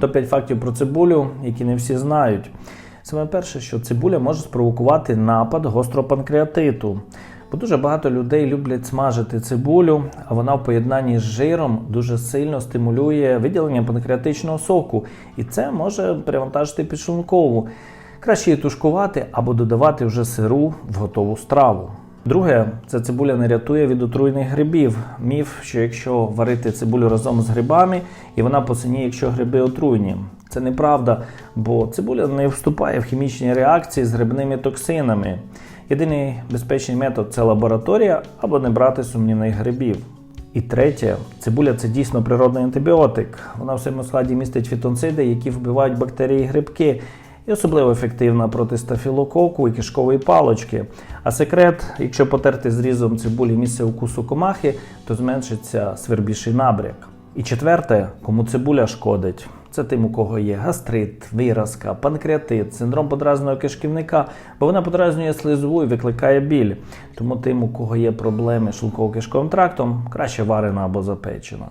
Топ-5 фактів про цибулю, які не всі знають. Саме перше, що цибуля може спровокувати напад гострого панкреатиту. Бо дуже багато людей люблять смажити цибулю, а вона в поєднанні з жиром дуже сильно стимулює виділення панкреатичного соку, і це може перевантажити підшлункову. Краще її тушкувати або додавати вже сиру в готову страву. Друге, це цибуля не рятує від отруйних грибів. Міф, що якщо варити цибулю разом з грибами, і вона посиніє, якщо гриби отруйні. Це неправда, бо цибуля не вступає в хімічні реакції з грибними токсинами. Єдиний безпечний метод це лабораторія або не брати сумнівних грибів. І третє, цибуля це дійсно природний антибіотик. Вона в своєму складі містить фітонциди, які вбивають бактерії і грибки, і особливо ефективна проти стафілококу і кишкової палочки. А секрет, якщо потерти зрізом цибулі місце укусу комахи, то зменшиться свербіший набряк. І четверте, кому цибуля шкодить. Це тим, у кого є гастрит, виразка, панкреатит, синдром подразного кишківника, бо вона подразнює слизову і викликає біль. Тому тим, у кого є проблеми з шлунково-кишковим трактом, краще варена або запечена.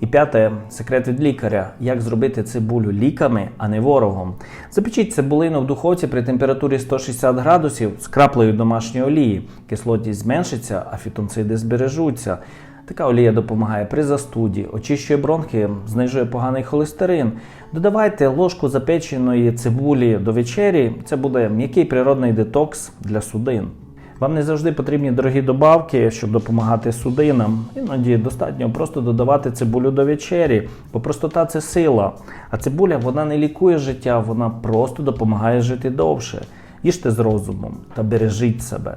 І п'яте секрет від лікаря: як зробити цибулю ліками, а не ворогом. Запечіть цибулину в духовці при температурі 160 градусів з краплею домашньої олії. Кислотність зменшиться, а фітонциди збережуться. Така олія допомагає при застуді, очищує бронхи, знижує поганий холестерин. Додавайте ложку запеченої цибулі до вечері. Це буде м'який природний детокс для судин. Вам не завжди потрібні дорогі добавки, щоб допомагати судинам. Іноді достатньо просто додавати цибулю до вечері, бо простота це сила. А цибуля вона не лікує життя, вона просто допомагає жити довше. Їжте з розумом та бережіть себе.